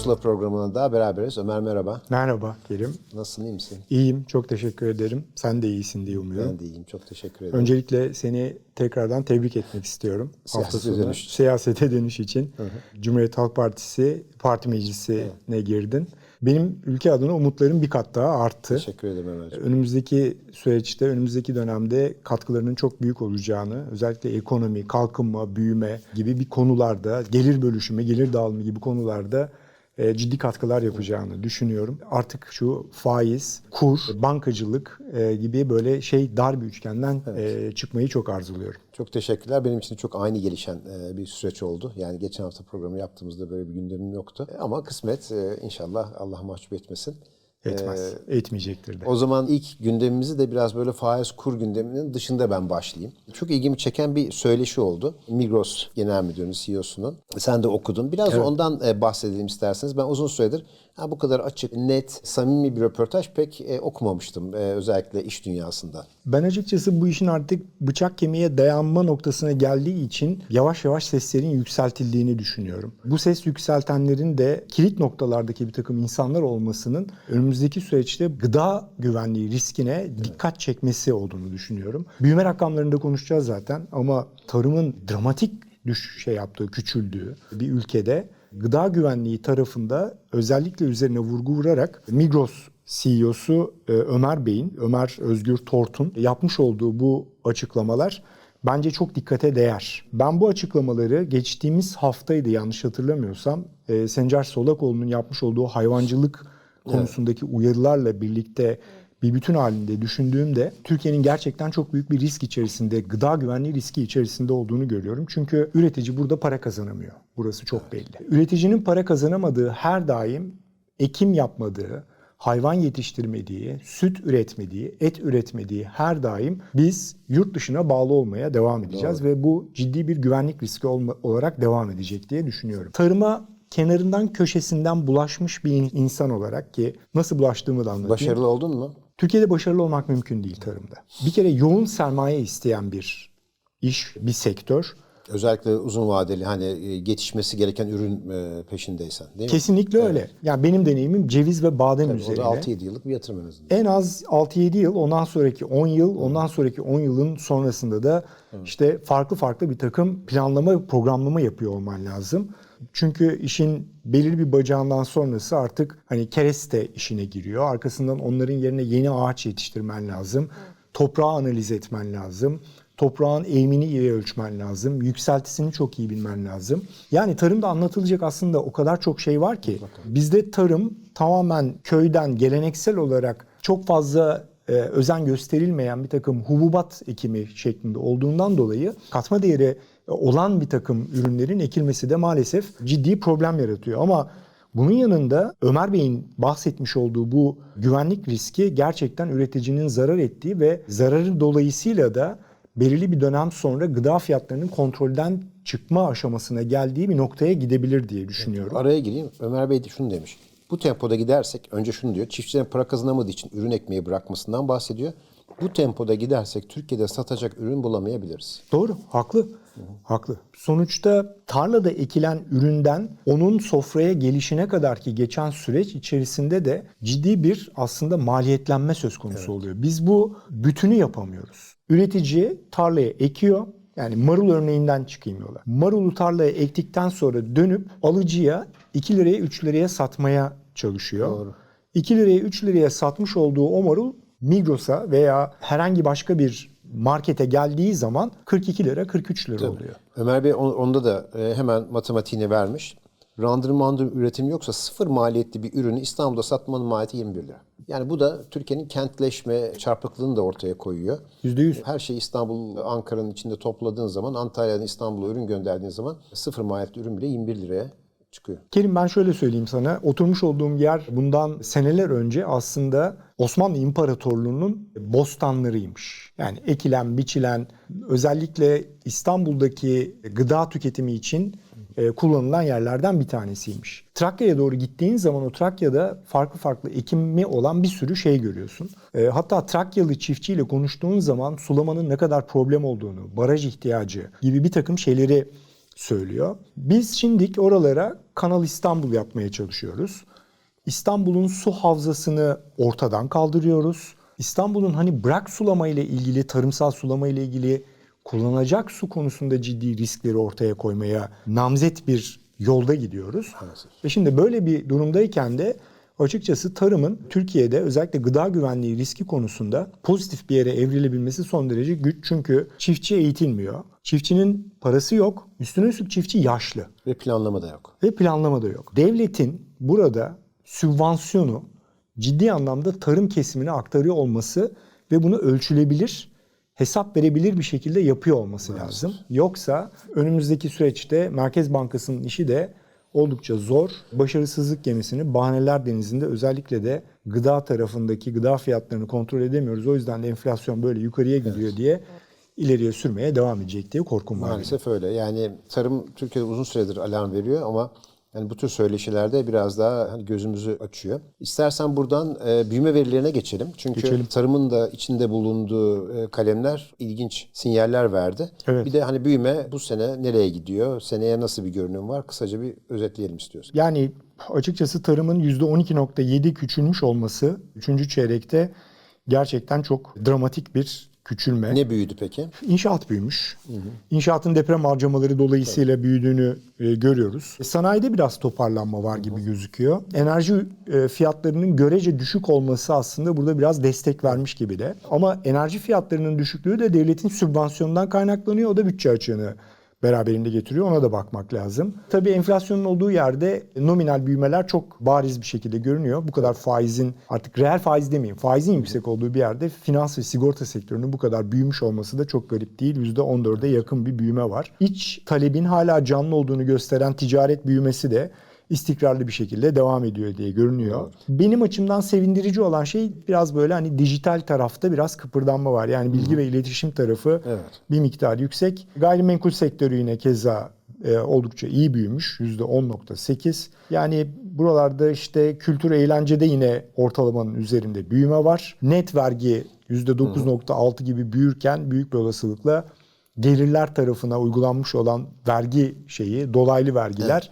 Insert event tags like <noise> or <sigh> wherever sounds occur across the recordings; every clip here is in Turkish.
Pusula programına daha beraberiz. Ömer merhaba. Merhaba Kerim. Nasılsın, iyi misin? İyiyim, çok teşekkür ederim. Sen de iyisin diye umuyorum. Ben de iyiyim, çok teşekkür ederim. Öncelikle seni tekrardan tebrik etmek istiyorum. Siyasete Hafta sonu dönüş. Siyasete dönüş için. Cumhuriyet Halk Partisi Parti Meclisi'ne girdin. Benim ülke adına umutlarım bir kat daha arttı. Teşekkür ederim Ömerciğim. Önümüzdeki süreçte, önümüzdeki dönemde katkılarının çok büyük olacağını, özellikle ekonomi, kalkınma, büyüme gibi bir konularda, gelir bölüşümü, gelir dağılımı gibi konularda ciddi katkılar yapacağını düşünüyorum. Artık şu faiz, kur, bankacılık e, gibi böyle şey dar bir üçgenden e, çıkmayı çok arzuluyorum. Çok teşekkürler. Benim için çok aynı gelişen e, bir süreç oldu. Yani geçen hafta programı yaptığımızda böyle bir gündemim yoktu. E, Ama kısmet e, inşallah Allah mahcup etmesin. Etmez, etmeyecektir de. O zaman ilk gündemimizi de biraz böyle faiz kur gündeminin dışında ben başlayayım. Çok ilgimi çeken bir söyleşi oldu. Migros Genel Müdürü'nün CEO'sunun. Sen de okudun. Biraz Evet. ondan e, bahsedelim isterseniz. Ben uzun süredir ha, bu kadar açık, net, samimi bir röportaj pek e, okumamıştım. e, özellikle iş dünyasında. Ben açıkçası bu işin artık bıçak kemiğe dayanma noktasına geldiği için yavaş yavaş seslerin yükseltildiğini düşünüyorum. Bu ses yükseltenlerin de kilit noktalardaki bir takım insanlar olmasının önümüzdeki süreçte gıda güvenliği riskine dikkat çekmesi olduğunu düşünüyorum. Büyüme rakamlarında konuşacağız zaten ama tarımın dramatik düş şey yaptığı, küçüldüğü bir ülkede gıda güvenliği tarafında özellikle üzerine vurgu vurarak Migros CEO'su e, Ömer Bey'in, Ömer Özgür Tort'un yapmış olduğu bu açıklamalar bence çok dikkate değer. Ben bu açıklamaları geçtiğimiz haftaydı yanlış hatırlamıyorsam e, Sencer Solakoğlu'nun yapmış olduğu hayvancılık konusundaki uyarılarla birlikte bir bütün halinde düşündüğümde Türkiye'nin gerçekten çok büyük bir risk içerisinde, gıda güvenliği riski içerisinde olduğunu görüyorum. Çünkü üretici burada para kazanamıyor. Burası çok belli. Üreticinin para kazanamadığı her daim ekim yapmadığı, hayvan yetiştirmediği, süt üretmediği, et üretmediği her daim biz yurt dışına bağlı olmaya devam edeceğiz ve bu ciddi bir güvenlik riski olarak devam edecek diye düşünüyorum. Tarıma kenarından köşesinden bulaşmış bir in- insan olarak ki nasıl bulaştığımı da anlatayım. Başarılı oldun mu? Türkiye'de başarılı olmak mümkün değil tarımda. Bir kere yoğun sermaye isteyen bir iş, bir sektör. Özellikle uzun vadeli hani e, yetişmesi gereken ürün e, peşindeysen değil mi? Kesinlikle öyle. Yani benim deneyimim ceviz ve badem O üzerine. da 6-7 yıllık bir yatırım en azından. En az 6-7 yıl, ondan sonraki 10 yıl, ondan sonraki 10 yılın sonrasında da işte farklı farklı bir takım planlama, programlama yapıyor olman lazım. Çünkü işin belirli bir bacağından sonrası artık hani kereste işine giriyor. Arkasından onların yerine yeni ağaç yetiştirmen lazım. Toprağı analiz etmen lazım. Toprağın eğimini iyi ölçmen lazım. Yükseltisini çok iyi bilmen lazım. Yani tarımda anlatılacak aslında o kadar çok şey var ki. Bizde tarım tamamen köyden geleneksel olarak çok fazla e, özen gösterilmeyen bir takım hububat ekimi şeklinde olduğundan dolayı katma değeri olan bir takım ürünlerin ekilmesi de maalesef ciddi problem yaratıyor. Ama bunun yanında Ömer Bey'in bahsetmiş olduğu bu güvenlik riski gerçekten üreticinin zarar ettiği ve zararı dolayısıyla da belirli bir dönem sonra gıda fiyatlarının kontrolden çıkma aşamasına geldiği bir noktaya gidebilir diye düşünüyorum. Araya gireyim. Ömer Bey de şunu demiş. Bu tempoda gidersek önce şunu diyor. Çiftçilerin para kazanamadığı için ürün ekmeği bırakmasından bahsediyor. Bu tempoda gidersek Türkiye'de satacak ürün bulamayabiliriz. Doğru, haklı. Haklı. Sonuçta tarlada ekilen üründen onun sofraya gelişine kadar ki geçen süreç içerisinde de ciddi bir aslında maliyetlenme söz konusu oluyor. Biz bu bütünü yapamıyoruz. Üretici tarlaya ekiyor. Yani marul örneğinden çıkayım yola. Marulu tarlaya ektikten sonra dönüp alıcıya 2 liraya 3 liraya satmaya çalışıyor. Doğru. 2 liraya 3 liraya satmış olduğu o marul Migros'a veya herhangi başka bir markete geldiği zaman 42 lira 43 lira oluyor. Ömer Bey on- onda da e, hemen matematiğini vermiş. Randır mandır üretim yoksa sıfır maliyetli bir ürünü İstanbul'da satmanın maliyeti 21 lira. Yani bu da Türkiye'nin kentleşme çarpıklığını da ortaya koyuyor. %100. Her şeyi İstanbul, Ankara'nın içinde topladığın zaman, Antalya'dan İstanbul'a ürün gönderdiğin zaman sıfır maliyetli ürün bile 21 liraya çıkıyor. Kerim ben şöyle söyleyeyim sana. Oturmuş olduğum yer bundan seneler önce aslında Osmanlı İmparatorluğu'nun bostanlarıymış. Yani ekilen, biçilen özellikle İstanbul'daki gıda tüketimi için e, kullanılan yerlerden bir tanesiymiş. Trakya'ya doğru gittiğin zaman o Trakya'da farklı farklı ekimi olan bir sürü şey görüyorsun. E, hatta Trakyalı çiftçiyle konuştuğun zaman sulamanın ne kadar problem olduğunu, baraj ihtiyacı gibi bir takım şeyleri söylüyor. Biz şimdilik oralara Kanal İstanbul yapmaya çalışıyoruz. İstanbul'un su havzasını ortadan kaldırıyoruz. İstanbul'un hani bırak sulama ile ilgili, tarımsal sulama ile ilgili kullanacak su konusunda ciddi riskleri ortaya koymaya namzet bir yolda gidiyoruz. Ve şimdi böyle bir durumdayken de açıkçası tarımın Türkiye'de özellikle gıda güvenliği riski konusunda pozitif bir yere evrilebilmesi son derece güç. Çünkü çiftçi eğitilmiyor. Çiftçinin parası yok. Üstüne üstlük çiftçi yaşlı Ve planlama da yok. ve planlama da yok. Devletin burada sübvansiyonu ciddi anlamda tarım kesimine aktarıyor olması ve bunu ölçülebilir, hesap verebilir bir şekilde yapıyor olması lazım. Yoksa önümüzdeki süreçte Merkez Bankası'nın işi de oldukça zor. Başarısızlık gemisini bahaneler denizinde özellikle de gıda tarafındaki gıda fiyatlarını kontrol edemiyoruz. O yüzden de enflasyon böyle yukarıya gidiyor diye ileriye sürmeye devam edecek diye korkum var. Maalesef öyle. Yani tarım Türkiye'de uzun süredir alarm veriyor ama yani bu tür söyleşilerde biraz daha gözümüzü açıyor. İstersen buradan e, büyüme verilerine geçelim. Çünkü Geçelim. tarımın da içinde bulunduğu e, kalemler ilginç sinyaller verdi. Evet. Bir de hani büyüme bu sene nereye gidiyor? Seneye nasıl bir görünüm var? Kısaca bir özetleyelim istiyorsun. Yani açıkçası tarımın %12.7 küçülmüş olması 3. çeyrekte gerçekten çok dramatik bir küçülme. Ne büyüdü peki? İnşaat büyümüş. İnşaatın deprem harcamaları dolayısıyla büyüdüğünü e, görüyoruz. E, Sanayide biraz toparlanma var gibi gözüküyor. Enerji e, fiyatlarının görece düşük olması aslında burada biraz destek vermiş gibi de. Ama enerji fiyatlarının düşüklüğü de devletin sübvansiyonundan kaynaklanıyor. O da bütçe açığını beraberinde getiriyor. Ona da bakmak lazım. Tabii enflasyonun olduğu yerde nominal büyümeler çok bariz bir şekilde görünüyor. Bu kadar faizin artık reel faiz demeyeyim. Faizin yüksek olduğu bir yerde finans ve sigorta sektörünün bu kadar büyümüş olması da çok garip değil. %14'e yakın bir büyüme var. İç talebin hala canlı olduğunu gösteren ticaret büyümesi de istikrarlı bir şekilde devam ediyor diye görünüyor. Benim açımdan sevindirici olan şey biraz böyle hani dijital tarafta biraz kıpırdanma var. Yani bilgi ve iletişim tarafı Evet. bir miktar yüksek. Gayrimenkul sektörü yine keza e, oldukça iyi büyümüş. %10.8. Yani buralarda işte kültür eğlencede yine ortalamanın üzerinde büyüme var. Net vergi %9.6 gibi büyürken büyük bir olasılıkla gelirler tarafına uygulanmış olan vergi şeyi, dolaylı vergiler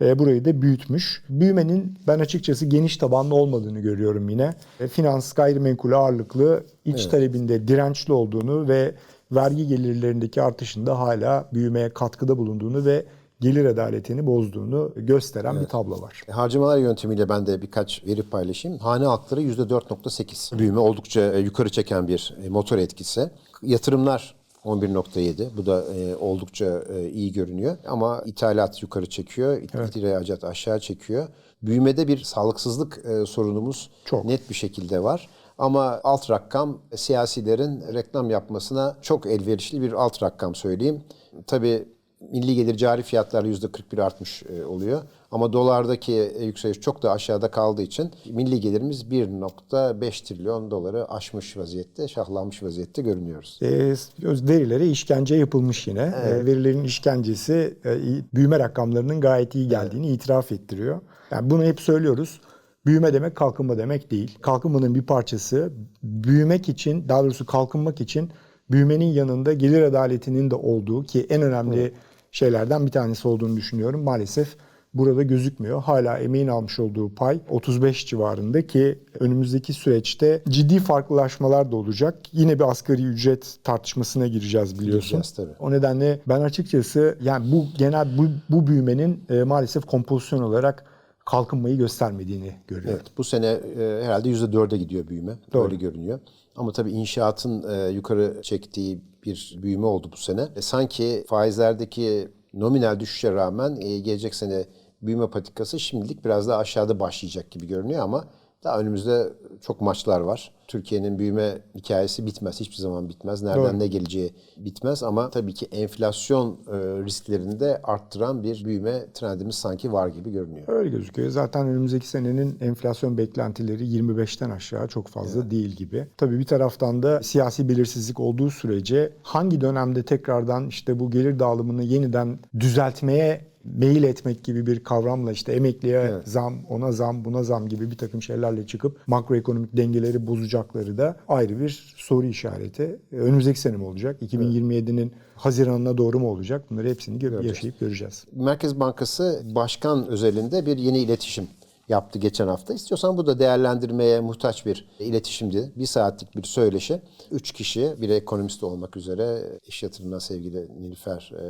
e, burayı da büyütmüş. Büyümenin ben açıkçası geniş tabanlı olmadığını görüyorum yine. E, finans gayrimenkul ağırlıklı, iç talebinde dirençli olduğunu ve vergi gelirlerindeki artışında hala büyümeye katkıda bulunduğunu ve gelir adaletini bozduğunu gösteren bir tablo var. E, Harcamalar yöntemiyle ben de birkaç veri paylaşayım. Hane halkları %4.8. Büyüme oldukça yukarı çeken bir motor etkisi. Yatırımlar 11.7. Bu da e, oldukça e, iyi görünüyor. Ama ithalat yukarı çekiyor. Evet. ihracat aşağı çekiyor. Büyümede bir sağlıksızlık e, sorunumuz Çok. net bir şekilde var. Ama alt rakam siyasilerin reklam yapmasına çok elverişli bir alt rakam söyleyeyim. Tabii milli gelir cari fiyatlar %41 artmış e, oluyor. Ama dolardaki e, yükseliş çok da aşağıda kaldığı için milli gelirimiz 1.5 trilyon doları aşmış vaziyette, şahlanmış vaziyette görünüyoruz. E, verilere işkence yapılmış yine. E, verilerin işkencesi e, büyüme rakamlarının gayet iyi geldiğini itiraf ettiriyor. Yani bunu hep söylüyoruz. Büyüme demek kalkınma demek değil. Kalkınmanın bir parçası büyümek için, daha doğrusu kalkınmak için büyümenin yanında gelir adaletinin de olduğu ki en önemli şeylerden bir tanesi olduğunu düşünüyorum. Maalesef burada gözükmüyor. Hala emeğin almış olduğu pay 35 civarında ki önümüzdeki süreçte ciddi farklılaşmalar da olacak. Yine bir asgari ücret tartışmasına gireceğiz biliyorsun. Gireceğiz tabii. O nedenle ben açıkçası yani bu genel bu, bu büyümenin e, maalesef kompozisyon olarak kalkınmayı göstermediğini görüyorum. Evet, bu sene e, herhalde %4'e gidiyor büyüme. Öyle görünüyor. Ama tabii inşaatın e, yukarı çektiği bir büyüme oldu bu sene. E, sanki faizlerdeki nominal düşüşe rağmen e, gelecek sene büyüme patikası şimdilik biraz daha aşağıda başlayacak gibi görünüyor ama daha önümüzde çok maçlar var. Türkiye'nin büyüme hikayesi bitmez. Hiçbir zaman bitmez. Nereden Doğru. ne geleceği bitmez ama tabii ki enflasyon e, risklerini de arttıran bir büyüme trendimiz sanki var gibi görünüyor. Öyle gözüküyor. Zaten önümüzdeki senenin enflasyon beklentileri 25'ten aşağı çok fazla değil gibi. Tabii bir taraftan da siyasi belirsizlik olduğu sürece hangi dönemde tekrardan işte bu gelir dağılımını yeniden düzeltmeye mail etmek gibi bir kavramla işte emekliye zam, ona zam, buna zam gibi bir takım şeylerle çıkıp makroekonomik dengeleri bozacakları da ayrı bir soru işareti. Önümüzdeki sene mi olacak? 2027'nin Haziran'ına doğru mu olacak? Bunları hepsini gö- yaşayıp göreceğiz. Merkez Bankası başkan özelinde bir yeni iletişim yaptı geçen hafta. İstiyorsan bu da değerlendirmeye muhtaç bir iletişimdi. Bir saatlik bir söyleşi. Üç kişi, bir ekonomist olmak üzere, iş yatırımından sevgili Nilüfer, e,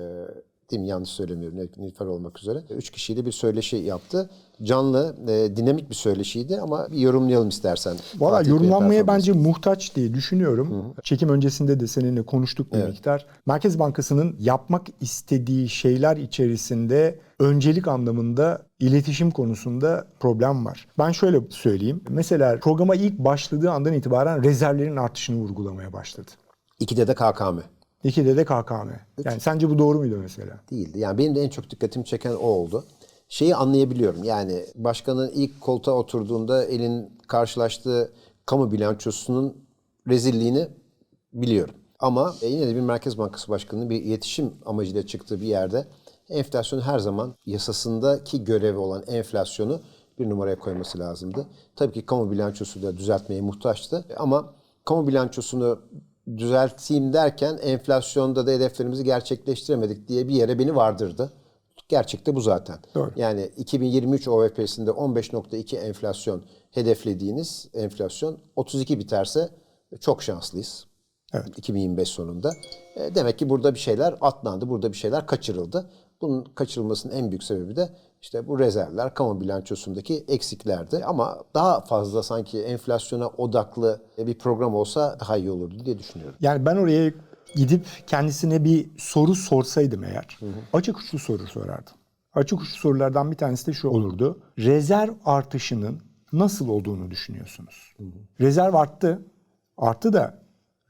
değil mi yanlış söylemiyorum, Nilüfer olmak üzere. Üç kişiyle bir söyleşi yaptı. Canlı, e, dinamik bir söyleşiydi ama bir yorumlayalım istersen. Valla yorumlanmaya bence muhtaç diye düşünüyorum. Çekim öncesinde de seninle konuştuk bir miktar. Merkez Bankası'nın yapmak istediği şeyler içerisinde öncelik anlamında iletişim konusunda problem var. Ben şöyle söyleyeyim. Mesela programa ilk başladığı andan itibaren rezervlerin artışını vurgulamaya başladı. İkide de KKM. İkide de KKM. Yani sence bu doğru muydu mesela? değildi. Yani benim de en çok dikkatimi çeken o oldu. Şeyi anlayabiliyorum. Yani başkanın ilk koltuğa oturduğunda elin karşılaştığı kamu bilançosunun rezilliğini biliyorum. Ama yine de bir Merkez Bankası Başkanı'nın bir iletişim amacıyla çıktığı bir yerde enflasyonu her zaman yasasındaki görevi olan enflasyonu bir numaraya koyması lazımdı. Tabii ki kamu bilançosu da düzeltmeye muhtaçtı. Ama kamu bilançosunu düzelteyim derken enflasyonda da hedeflerimizi gerçekleştiremedik diye bir yere beni vardırdı. Gerçekte bu zaten. Doğru. Yani 2023 OVP'sinde 15.2 enflasyon hedeflediğiniz enflasyon 32 biterse çok şanslıyız. Evet. 2025 sonunda. E, demek ki burada bir şeyler atlandı, burada bir şeyler kaçırıldı. Bunun kaçırılmasının en büyük sebebi de işte bu rezervler, kamu bilançosundaki eksiklerdi. Ama daha fazla sanki enflasyona odaklı bir program olsa daha iyi olurdu diye düşünüyorum. Yani ben oraya gidip kendisine bir soru sorsaydım eğer, açık uçlu soru sorardım. Açık uçlu sorulardan bir tanesi de şu olurdu. Rezerv artışının nasıl olduğunu düşünüyorsunuz? Rezerv arttı. Arttı da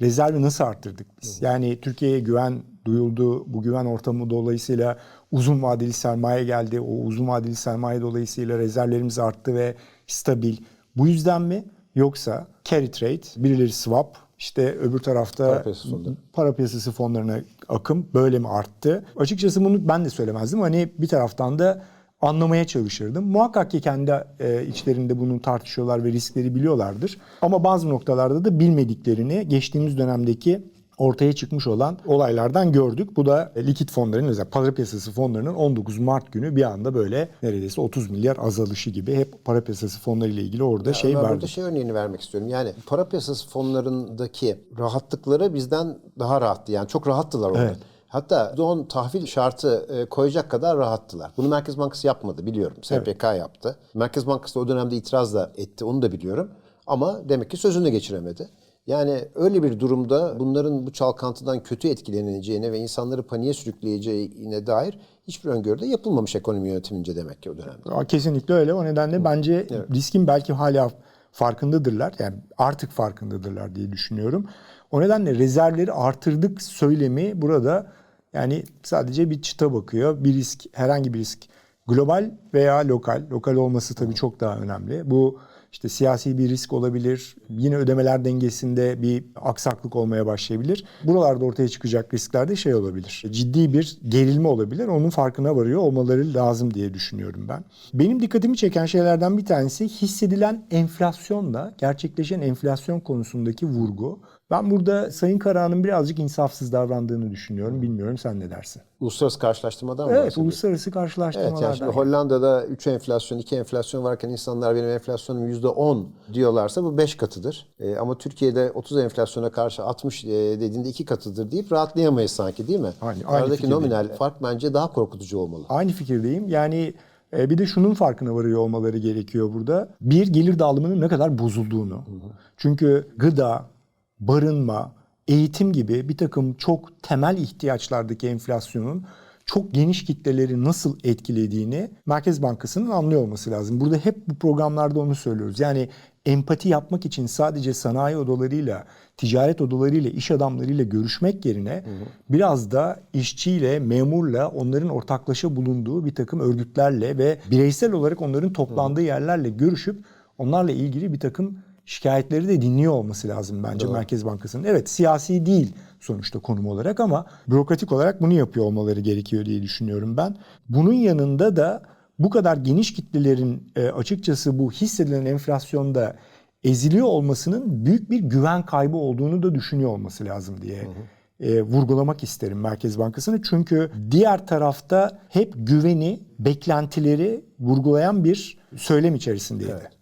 rezervi nasıl arttırdık biz? Yani Türkiye'ye güven duyuldu. Bu güven ortamı dolayısıyla uzun vadeli sermaye geldi. O uzun vadeli sermaye dolayısıyla rezervlerimiz arttı ve stabil. Bu yüzden mi? Yoksa carry trade, birileri swap, işte öbür tarafta Para piyasası fonları. para piyasası fonlarına akım böyle mi arttı? Açıkçası bunu ben de söylemezdim. Hani bir taraftan da anlamaya çalışırdım. Muhakkak ki kendi e, içlerinde bunu tartışıyorlar ve riskleri biliyorlardır. Ama bazı noktalarda da bilmediklerini geçtiğimiz dönemdeki ortaya çıkmış olan olaylardan gördük. Bu da likit fonların özellikle para piyasası fonlarının 19 Mart günü bir anda böyle neredeyse 30 milyar azalışı gibi hep para piyasası fonları ile ilgili orada şey ben vardı. burada şey örneğini vermek istiyorum. Yani para piyasası fonlarındaki rahatlıkları bizden daha rahattı. Yani çok rahattılar onlar. Evet. Hatta don tahvil şartı e, koyacak kadar rahattılar. Bunu Merkez Bankası yapmadı biliyorum. SPK yaptı. Merkez Bankası da o dönemde itiraz da etti. Onu da biliyorum. Ama demek ki sözünü geçiremedi. Yani öyle bir durumda bunların bu çalkantıdan kötü etkileneceğine ve insanları paniğe sürükleyeceğine dair hiçbir öngörü de yapılmamış ekonomi yönetimince demek ki o dönemde. Kesinlikle öyle. O nedenle bence riskin belki hala farkındadırlar. Yani artık farkındadırlar diye düşünüyorum. O nedenle rezervleri artırdık söylemi burada yani sadece bir çıta bakıyor. Bir risk, herhangi bir risk global veya lokal. Lokal olması tabii çok daha önemli. Bu işte siyasi bir risk olabilir. Yine ödemeler dengesinde bir aksaklık olmaya başlayabilir. Buralarda ortaya çıkacak riskler de şey olabilir. Ciddi bir gerilme olabilir. Onun farkına varıyor olmaları lazım diye düşünüyorum ben. Benim dikkatimi çeken şeylerden bir tanesi hissedilen enflasyonla gerçekleşen enflasyon konusundaki vurgu. Ben burada Sayın Karahan'ın birazcık insafsız davrandığını düşünüyorum. Bilmiyorum sen ne dersin? Uluslararası karşılaştırmadan mı Evet, uluslararası Evet karşılaştırmalardan. yani şimdi Hollanda'da 3 enflasyon, 2 enflasyon varken insanlar benim enflasyonum %10 diyorlarsa bu 5 katıdır. Ee, ama Türkiye'de 30 enflasyona karşı 60 e, dediğinde 2 katıdır deyip rahatlayamayız sanki değil mi? Aynı- aynı Aradaki fikirdeyim. nominal fark bence daha korkutucu olmalı. Aynı fikirdeyim. Yani e, bir de şunun farkına varıyor olmaları gerekiyor burada. Bir gelir dağılımının ne kadar bozulduğunu. Çünkü gıda, barınma, eğitim gibi bir takım çok temel ihtiyaçlardaki enflasyonun çok geniş kitleleri nasıl etkilediğini Merkez Bankası'nın anlıyor olması lazım. Burada hep bu programlarda onu söylüyoruz. Yani empati yapmak için sadece sanayi odalarıyla, ticaret odalarıyla, iş adamlarıyla görüşmek yerine biraz da işçiyle, memurla, onların ortaklaşa bulunduğu bir takım örgütlerle ve bireysel olarak onların toplandığı yerlerle görüşüp onlarla ilgili bir takım şikayetleri de dinliyor olması lazım bence Merkez Bankası'nın. Evet siyasi değil sonuçta konum olarak ama bürokratik olarak bunu yapıyor olmaları gerekiyor diye düşünüyorum ben. Bunun yanında da bu kadar geniş kitlelerin e, açıkçası bu hissedilen enflasyonda eziliyor olmasının büyük bir güven kaybı olduğunu da düşünüyor olması lazım diye e, vurgulamak isterim Merkez Bankası'nı. Çünkü diğer tarafta hep güveni, beklentileri vurgulayan bir söylem içerisindeydi.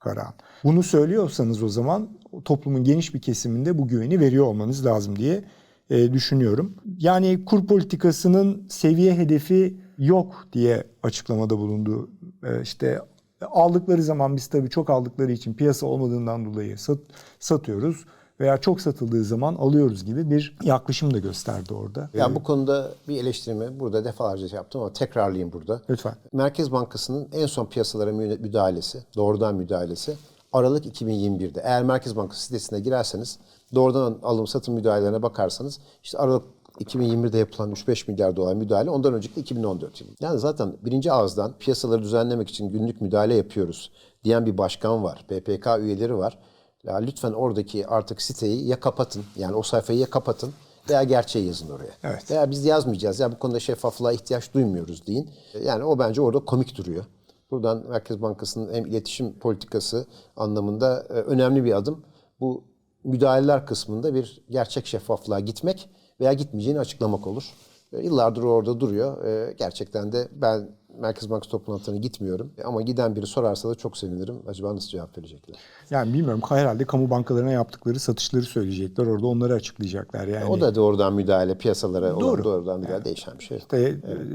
Karahan. Bunu söylüyorsanız o zaman toplumun geniş bir kesiminde bu güveni veriyor olmanız lazım diye e, düşünüyorum. Yani kur politikasının seviye hedefi yok diye açıklamada bulundu. E, işte aldıkları zaman biz tabii çok aldıkları için piyasa olmadığından dolayı sat, satıyoruz veya çok satıldığı zaman alıyoruz gibi bir yaklaşım da gösterdi orada. Ya bu konuda bir eleştirimi burada defalarca yaptım ama tekrarlayayım burada. Lütfen. Merkez Bankası'nın en son piyasalara müdahalesi, doğrudan müdahalesi Aralık 2021'de. Eğer Merkez Bankası sitesine girerseniz doğrudan alım satım müdahalelerine bakarsanız işte Aralık 2021'de yapılan 3-5 milyar dolar müdahale ondan önceki de 2014 yılı. Yani zaten birinci ağızdan piyasaları düzenlemek için günlük müdahale yapıyoruz diyen bir başkan var. BPK üyeleri var. Ya lütfen oradaki artık siteyi ya kapatın yani o sayfayı ya kapatın veya gerçeği yazın oraya. Evet. Veya biz yazmayacağız ya bu konuda şeffaflığa ihtiyaç duymuyoruz deyin. Yani o bence orada komik duruyor. Buradan Merkez Bankası'nın hem iletişim politikası anlamında e, önemli bir adım. Bu müdahaleler kısmında bir gerçek şeffaflığa gitmek veya gitmeyeceğini açıklamak olur. E, Yıllardır orada duruyor. E, Gerçekten de ben Merkez Bankası toplantılarına gitmiyorum. E, Ama giden biri sorarsa da çok sevinirim. Acaba nasıl cevap verecekler? Yani bilmiyorum herhalde kamu bankalarına yaptıkları satışları söyleyecekler. Orada onları açıklayacaklar yani. O da doğrudan müdahale, piyasalara olan Doğru. doğrudan müdahale değişen bir şey. İşte,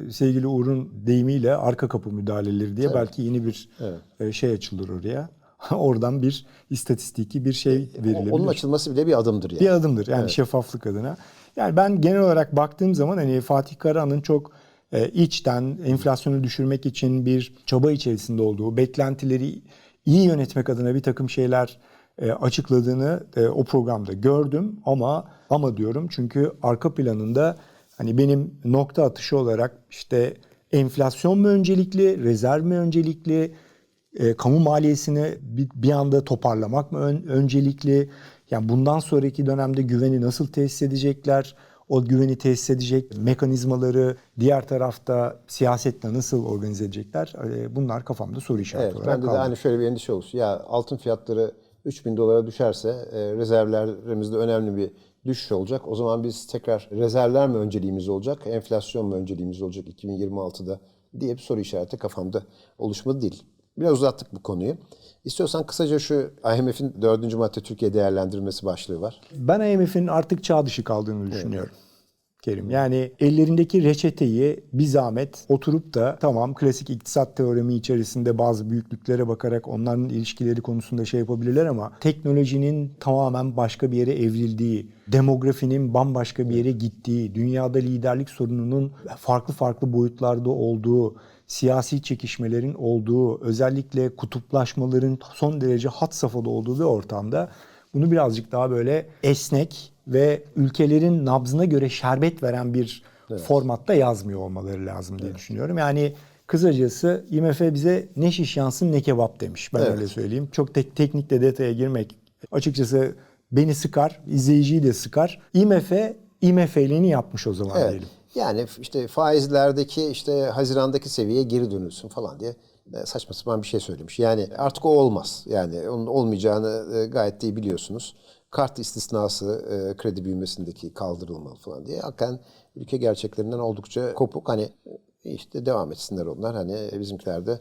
e, sevgili Uğur'un deyimiyle arka kapı müdahaleleri diye belki yeni bir e, şey açılır oraya. <laughs> Oradan bir istatistiki bir şey verilebilir. Onun açılması bile bir adımdır yani. bir adımdır yani şeffaflık adına. Yani ben genel olarak baktığım zaman hani Fatih Karahan'ın çok e, içten enflasyonu düşürmek için bir çaba içerisinde olduğu, beklentileri iyi yönetmek adına bir takım şeyler e, açıkladığını e, o programda gördüm ama ama diyorum çünkü arka planında hani benim nokta atışı olarak işte enflasyon mu öncelikli, rezerv mi öncelikli, e, kamu maliyesini bir, anda toparlamak mı ön- öncelikli? Yani bundan sonraki dönemde güveni nasıl tesis edecekler? O güveni tesis edecek mekanizmaları diğer tarafta siyasetle nasıl organize edecekler? E, bunlar kafamda soru işareti Evet, olarak bende de kaldı. hani şöyle bir endişe oluştu. Ya altın fiyatları 3000 dolara düşerse e, rezervlerimizde önemli bir düşüş olacak. O zaman biz tekrar rezervler mi önceliğimiz olacak, enflasyon mu önceliğimiz olacak 2026'da diye bir soru işareti kafamda oluşmadı değil. Biraz uzattık bu konuyu. İstiyorsan kısaca şu IMF'in dördüncü madde Türkiye değerlendirmesi başlığı var. Ben IMF'in artık çağ dışı kaldığını düşünüyorum. Kerim. Yani ellerindeki reçeteyi bir zahmet oturup da tamam klasik iktisat teoremi içerisinde bazı büyüklüklere bakarak onların ilişkileri konusunda şey yapabilirler ama teknolojinin tamamen başka bir yere evrildiği, demografinin bambaşka bir yere gittiği, dünyada liderlik sorununun farklı farklı boyutlarda olduğu, siyasi çekişmelerin olduğu, özellikle kutuplaşmaların son derece hat safhada olduğu bir ortamda bunu birazcık daha böyle esnek ve ülkelerin nabzına göre şerbet veren bir formatta yazmıyor olmaları lazım diye düşünüyorum. Yani kısacası IMF bize ne şiş yansın ne kebap demiş. Ben Evet. öyle söyleyeyim. Çok tek, teknikle detaya girmek açıkçası beni sıkar, izleyiciyi de sıkar. IMF IMF'liğini yapmış o zaman Evet. diyelim. Yani işte faizlerdeki işte Haziran'daki seviyeye geri dönülsün falan diye e, saçma sapan bir şey söylemiş. Yani artık o olmaz. Yani onun olmayacağını e, gayet iyi biliyorsunuz. Kart istisnası e, kredi büyümesindeki kaldırılmalı falan diye. Hakikaten ülke gerçeklerinden oldukça kopuk. Hani işte devam etsinler onlar. Hani bizimkiler de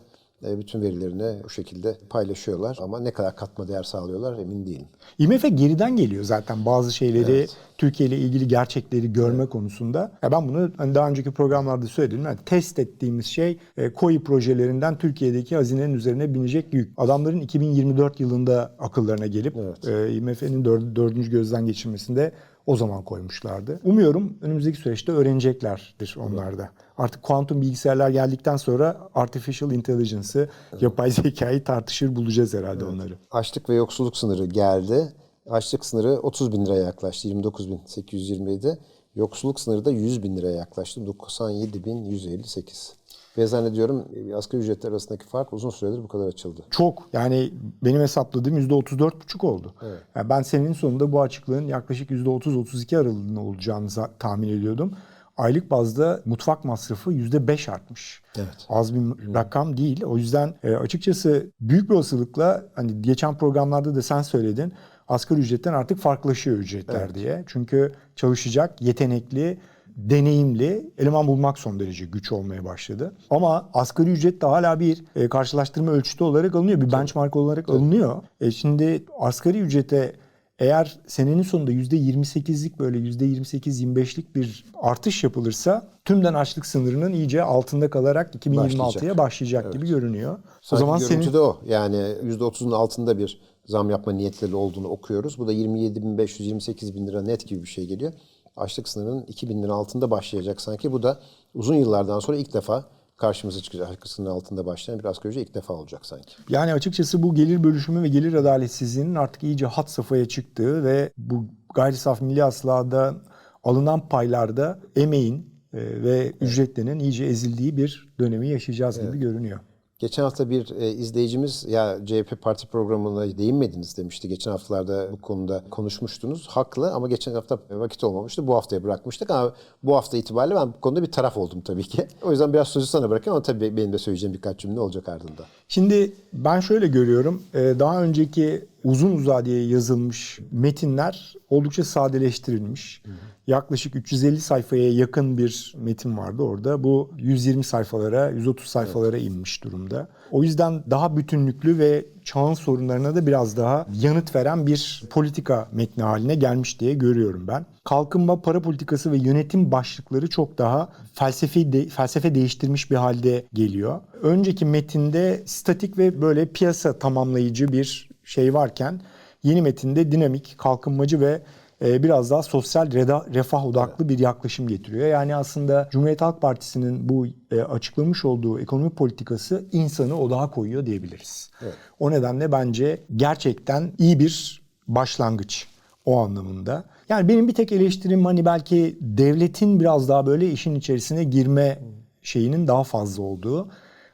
bütün verilerini bu şekilde paylaşıyorlar. Ama ne kadar katma değer sağlıyorlar emin değilim. IMF geriden geliyor zaten bazı şeyleri Türkiye ile ilgili gerçekleri görme konusunda. Ya ben bunu hani daha önceki programlarda söyledim. Yani test ettiğimiz şey e, KOİ projelerinden Türkiye'deki hazinenin üzerine binecek yük. Adamların 2024 yılında akıllarına gelip e, IMF'nin dör- dördüncü gözden geçirmesinde o zaman koymuşlardı. Umuyorum önümüzdeki süreçte öğreneceklerdir onlar da. Artık kuantum bilgisayarlar geldikten sonra artificial intelligence'ı, yapay zekayı tartışır bulacağız herhalde onları. Açlık ve yoksulluk sınırı geldi. Açlık sınırı 30 bin liraya yaklaştı. 29.827. Yoksulluk sınırı da 100 bin liraya yaklaştı. 97.158. Ve zannediyorum e, asgari ücretler arasındaki fark uzun süredir bu kadar açıldı. Çok yani benim hesapladığım %34,5 oldu. Yani ben senenin sonunda bu açıklığın yaklaşık %30-32 aralığında olacağını tahmin ediyordum. Aylık bazda mutfak masrafı %5 artmış. Evet. Az bir rakam değil. O yüzden e, açıkçası büyük bir olasılıkla hani geçen programlarda da sen söyledin. Asgari ücretten artık farklılaşıyor ücretler diye. Çünkü çalışacak, yetenekli, deneyimli eleman bulmak son derece güç olmaya başladı. Ama asgari ücret de hala bir e, karşılaştırma ölçütü olarak alınıyor. Bir benchmark olarak alınıyor. E, şimdi asgari ücrete eğer senenin sonunda %28'lik böyle %28-25'lik bir artış yapılırsa tümden açlık sınırının iyice altında kalarak 2026'ya başlayacak, Başlayacak. gibi görünüyor. Sanki o zaman görüntü senin de o. Yani %30'un altında bir zam yapma niyetleri olduğunu okuyoruz. Bu da 27.500-28 bin lira net gibi bir şey geliyor. Açlık sınırının 2000 lira altında başlayacak sanki. Bu da uzun yıllardan sonra ilk defa karşımıza çıkacak. Açlık sınırının altında başlayan bir asgari ücret ilk defa olacak sanki. Yani açıkçası bu gelir bölüşümü ve gelir adaletsizliğinin artık iyice hat safhaya çıktığı ve bu gayri saf milli hasıladan alınan paylarda emeğin e, ve ücretlerin iyice ezildiği bir dönemi yaşayacağız gibi görünüyor. Geçen hafta bir e, izleyicimiz ya CHP parti programına değinmediniz demişti. Geçen haftalarda bu konuda konuşmuştunuz. Haklı ama geçen hafta vakit olmamıştı. Bu haftaya bırakmıştık ama bu hafta itibariyle ben bu konuda bir taraf oldum tabii ki. <laughs> O yüzden biraz sözü sana bırakayım ama tabii benim de söyleyeceğim birkaç cümle olacak ardında. Şimdi ben şöyle görüyorum. e, Daha önceki uzun uzadıya yazılmış metinler oldukça sadeleştirilmiş. Yaklaşık 350 sayfaya yakın bir metin vardı orada. Bu 120 sayfalara, 130 sayfalara inmiş durumda. O yüzden daha bütünlüklü ve çağın sorunlarına da biraz daha yanıt veren bir politika metni haline gelmiş diye görüyorum ben. Kalkınma, para politikası ve yönetim başlıkları çok daha felsefe de, felsefe değiştirmiş bir halde geliyor. Önceki metinde statik ve böyle piyasa tamamlayıcı bir şey varken yeni metinde dinamik, kalkınmacı ve e, biraz daha sosyal refah odaklı bir yaklaşım getiriyor. Yani aslında Cumhuriyet Halk Partisi'nin bu e, açıklamış olduğu ekonomi politikası insanı odağa koyuyor diyebiliriz. O nedenle bence gerçekten iyi bir başlangıç o anlamında. Yani benim bir tek eleştirim hani belki devletin biraz daha böyle işin içerisine girme şeyinin daha fazla olduğu.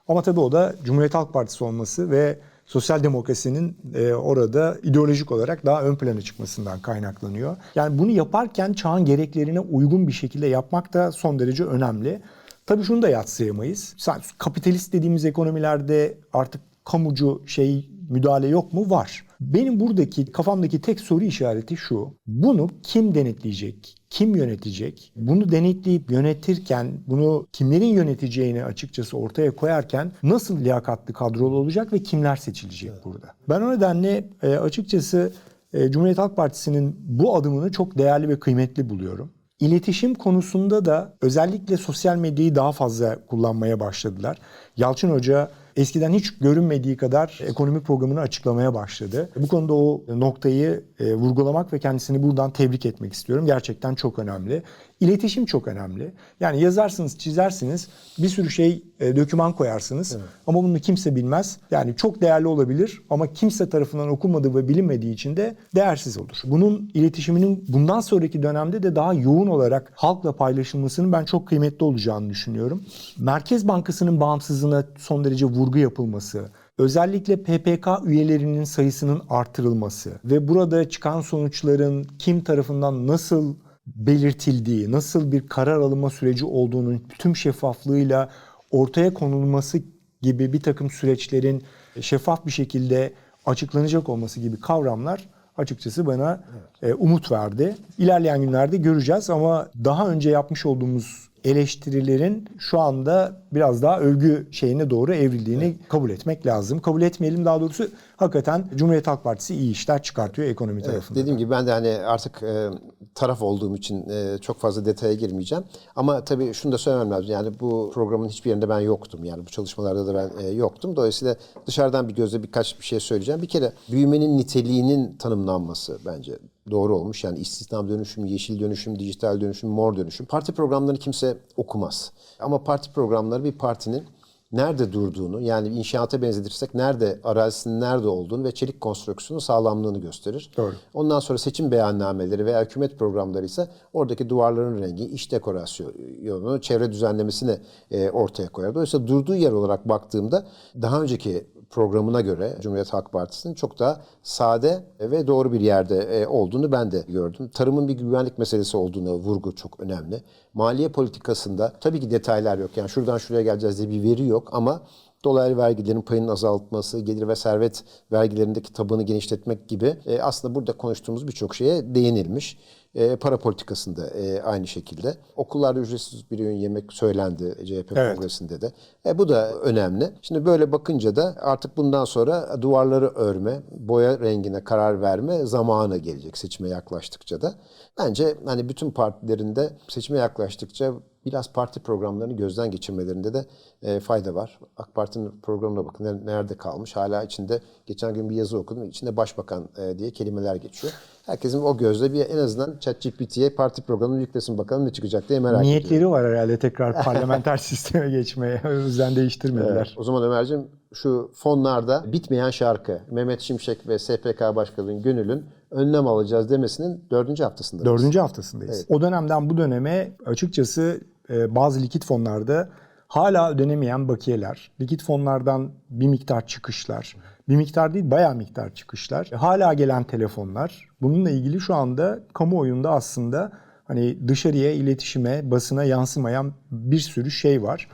Ama tabii o da Cumhuriyet Halk Partisi olması ve sosyal demokrasinin e, orada ideolojik olarak daha ön plana çıkmasından kaynaklanıyor. Yani bunu yaparken çağın gereklerine uygun bir şekilde yapmak da son derece önemli. Tabii şunu da yatsıyamayız. Kapitalist dediğimiz ekonomilerde artık kamucu şey müdahale yok mu? Var. Benim buradaki kafamdaki tek soru işareti şu. Bunu kim denetleyecek? Kim yönetecek? Bunu denetleyip yönetirken, bunu kimlerin yöneteceğini açıkçası ortaya koyarken nasıl liyakatlı kadrolu olacak ve kimler seçilecek burada? Ben o nedenle e, açıkçası e, Cumhuriyet Halk Partisi'nin bu adımını çok değerli ve kıymetli buluyorum. İletişim konusunda da özellikle sosyal medyayı daha fazla kullanmaya başladılar. Yalçın Hoca eskiden hiç görünmediği kadar ekonomi programını açıklamaya başladı. Bu konuda o noktayı e, vurgulamak ve kendisini buradan tebrik etmek istiyorum. Gerçekten çok önemli. İletişim çok önemli. Yani yazarsınız, çizersiniz, bir sürü şey e, döküman koyarsınız ama bunu kimse bilmez. Yani çok değerli olabilir ama kimse tarafından okunmadığı ve bilinmediği için de değersiz olur. Bunun iletişiminin bundan sonraki dönemde de daha yoğun olarak halkla paylaşılmasının ben çok kıymetli olacağını düşünüyorum. Merkez Bankası'nın bağımsızlığına son derece vurgu yapılması, özellikle PPK üyelerinin sayısının artırılması ve burada çıkan sonuçların kim tarafından nasıl belirtildiği, nasıl bir karar alınma süreci olduğunun tüm şeffaflığıyla ortaya konulması gibi bir takım süreçlerin şeffaf bir şekilde açıklanacak olması gibi kavramlar açıkçası bana e, umut verdi. İlerleyen günlerde göreceğiz ama daha önce yapmış olduğumuz eleştirilerin şu anda biraz daha övgü şeyine doğru evrildiğini kabul etmek lazım. Kabul etmeyelim daha doğrusu hakikaten Cumhuriyet Halk Partisi iyi işler çıkartıyor ekonomi tarafında. Dediğim gibi ben de hani artık e, taraf olduğum için e, çok fazla detaya girmeyeceğim. Ama tabii şunu da söylemem lazım. Yani bu programın hiçbir yerinde ben yoktum. Yani bu çalışmalarda da ben e, yoktum. Dolayısıyla dışarıdan bir gözle birkaç bir şey söyleyeceğim. Bir kere büyümenin niteliğinin tanımlanması bence doğru olmuş. Yani istihdam dönüşüm, yeşil dönüşüm, dijital dönüşüm, mor dönüşüm. Parti programlarını kimse okumaz. Ama parti programları bir partinin nerede durduğunu yani inşaata benzetirsek nerede arazisinin nerede olduğunu ve çelik konstrüksiyonun sağlamlığını gösterir. Doğru. Ondan sonra seçim beyannameleri veya hükümet programları ise oradaki duvarların rengi, iç dekorasyonu, çevre düzenlemesini e, ortaya koyar. Dolayısıyla durduğu yer olarak baktığımda daha önceki programına göre Cumhuriyet Halk Partisi'nin çok daha sade ve doğru bir yerde e, olduğunu ben de gördüm. Tarımın bir güvenlik meselesi olduğuna vurgu çok önemli. Maliye politikasında tabii ki detaylar yok. Yani şuradan şuraya geleceğiz diye bir veri yok ama dolaylı vergilerin payının azaltması, gelir ve servet vergilerindeki tabanı genişletmek gibi e, aslında burada konuştuğumuz birçok şeye değinilmiş. E, para politikasında e, aynı şekilde. Okullarda ücretsiz bir öğün yemek söylendi CHP Evet. kongresinde de. E, bu da önemli. Şimdi böyle bakınca da artık bundan sonra duvarları örme, boya rengine karar verme zamanı gelecek seçime yaklaştıkça da. Bence hani bütün partilerin de seçime yaklaştıkça biraz parti programlarını gözden geçirmelerinde de e, fayda var. AK Parti'nin programına bakın ne- nerede kalmış. Hala içinde geçen gün bir yazı okudum. İçinde başbakan e, diye kelimeler geçiyor. Herkesin o gözle bir en azından ChatGPT'ye parti programını yüklesin bakalım ne çıkacak diye merak ediyorum. Niyetleri var herhalde tekrar parlamenter <laughs> <laughs> sisteme geçmeye. O yüzden değiştirmediler. O zaman Ömer'cim şu fonlarda bitmeyen şarkı Mehmet Şimşek ve SPK Başkanı'nın Gönül'ün önlem alacağız demesinin dördüncü haftasında. Dördüncü haftasındayız. O dönemden bu döneme açıkçası e, bazı likit fonlarda hala ödenemeyen bakiyeler, likit fonlardan bir miktar çıkışlar, bir miktar değil bayağı miktar çıkışlar, hala gelen telefonlar. Bununla ilgili şu anda kamuoyunda aslında hani dışarıya, iletişime, basına yansımayan bir sürü şey var.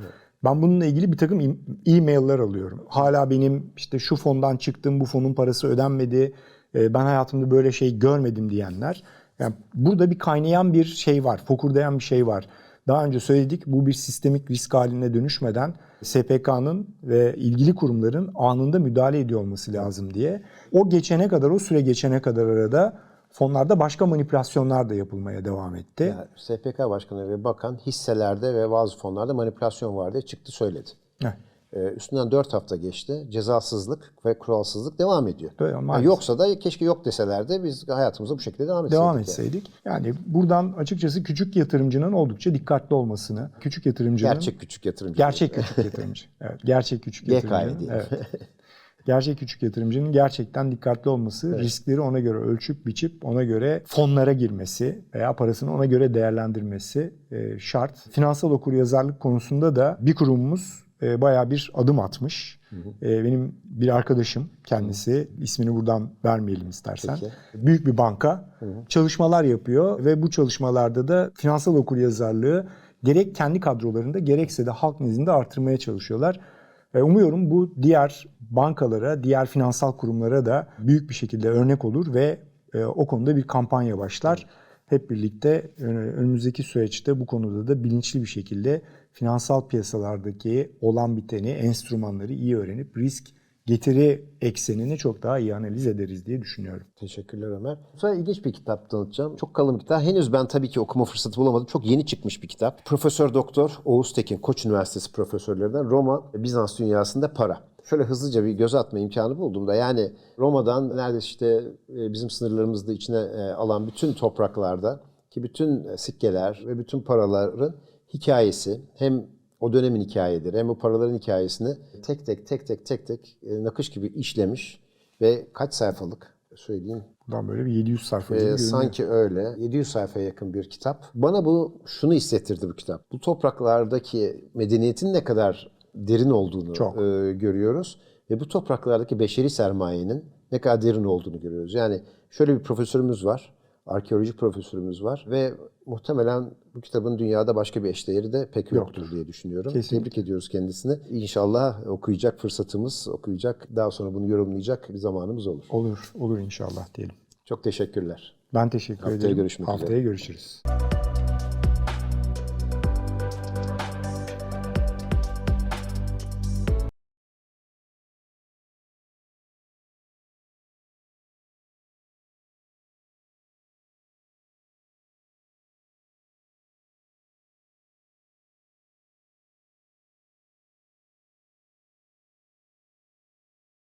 Ben bununla ilgili bir takım e- e-mailler alıyorum. Hala benim işte şu fondan çıktım, bu fonun parası ödenmedi, e, ben hayatımda böyle şey görmedim diyenler. Yani burada bir kaynayan bir şey var, fokurdayan bir şey var. Daha önce söyledik bu bir sistemik risk haline dönüşmeden SPK'nın ve ilgili kurumların anında müdahale ediyor olması lazım diye. O geçene kadar, o süre geçene kadar arada fonlarda başka manipülasyonlar da yapılmaya devam etti. Yani SPK Başkanı ve Bakan hisselerde ve bazı fonlarda manipülasyon var diye çıktı söyledi. Heh. Ee, üstünden 4 hafta geçti. Cezasızlık ve kuralsızlık devam ediyor. Böyle, Yani yoksa da keşke yok deselerdi biz hayatımıza bu şekilde devam etseydik. devam yani. etseydik. Yani buradan açıkçası küçük yatırımcının oldukça dikkatli olmasını, küçük yatırımcının Gerçek küçük yatırımcı. Gerçek <laughs> küçük yatırımcı. Evet, gerçek küçük diyelim. Evet. Gerçek küçük yatırımcının gerçekten dikkatli olması, riskleri ona göre ölçüp biçip ona göre fonlara girmesi veya parasını ona göre değerlendirmesi e, şart. Finansal okuryazarlık konusunda da bir kurumumuz e, bayağı bir adım atmış. E, benim bir arkadaşım kendisi, ismini buradan vermeyelim istersen. Peki. Büyük bir banka çalışmalar yapıyor ve bu çalışmalarda da finansal okuryazarlığı gerek kendi kadrolarında gerekse de halk nezdinde artırmaya çalışıyorlar. Ve umuyorum bu diğer bankalara, diğer finansal kurumlara da büyük bir şekilde örnek olur ve e, o konuda bir kampanya başlar. Hep birlikte e, önümüzdeki süreçte bu konuda da bilinçli bir şekilde finansal piyasalardaki olan biteni, enstrümanları iyi öğrenip risk getiri eksenini çok daha iyi analiz ederiz diye düşünüyorum. Teşekkürler Ömer. Bu sefer ilginç bir kitap tanıtacağım. Çok kalın bir kitap. Henüz ben tabii ki okuma fırsatı bulamadım. Çok yeni çıkmış bir kitap. Profesör Doktor Oğuz Tekin, Koç Üniversitesi profesörlerinden Roma, Bizans dünyasında para. Şöyle hızlıca bir göz atma imkanı bulduğumda yani Roma'dan neredeyse işte e, bizim sınırlarımızda içine e, alan bütün topraklarda ki bütün sikkeler ve bütün paraların hikayesi hem o dönemin hikayeleri hem o paraların hikayesini tek tek tek tek tek tek e, nakış gibi işlemiş ve kaç sayfalık söyleyeyim Buradan böyle bir 700 sayfa gibi ee, sanki öyle. 700 sayfaya yakın bir kitap. Bana bu şunu hissettirdi bu kitap. Bu topraklardaki medeniyetin ne kadar derin olduğunu Çok. e, görüyoruz. Ve bu topraklardaki beşeri sermayenin ne kadar derin olduğunu görüyoruz. Yani şöyle bir profesörümüz var. Arkeoloji profesörümüz var ve muhtemelen bu kitabın dünyada başka bir eşdeğeri de pek yoktur diye düşünüyorum. Kesinlikle. Tebrik ediyoruz kendisini. İnşallah okuyacak fırsatımız, okuyacak, daha sonra bunu yorumlayacak bir zamanımız olur. Olur, olur inşallah diyelim. Çok teşekkürler. Ben teşekkür Haftaya ederim. görüşmek üzere. Haftaya görüşürüz.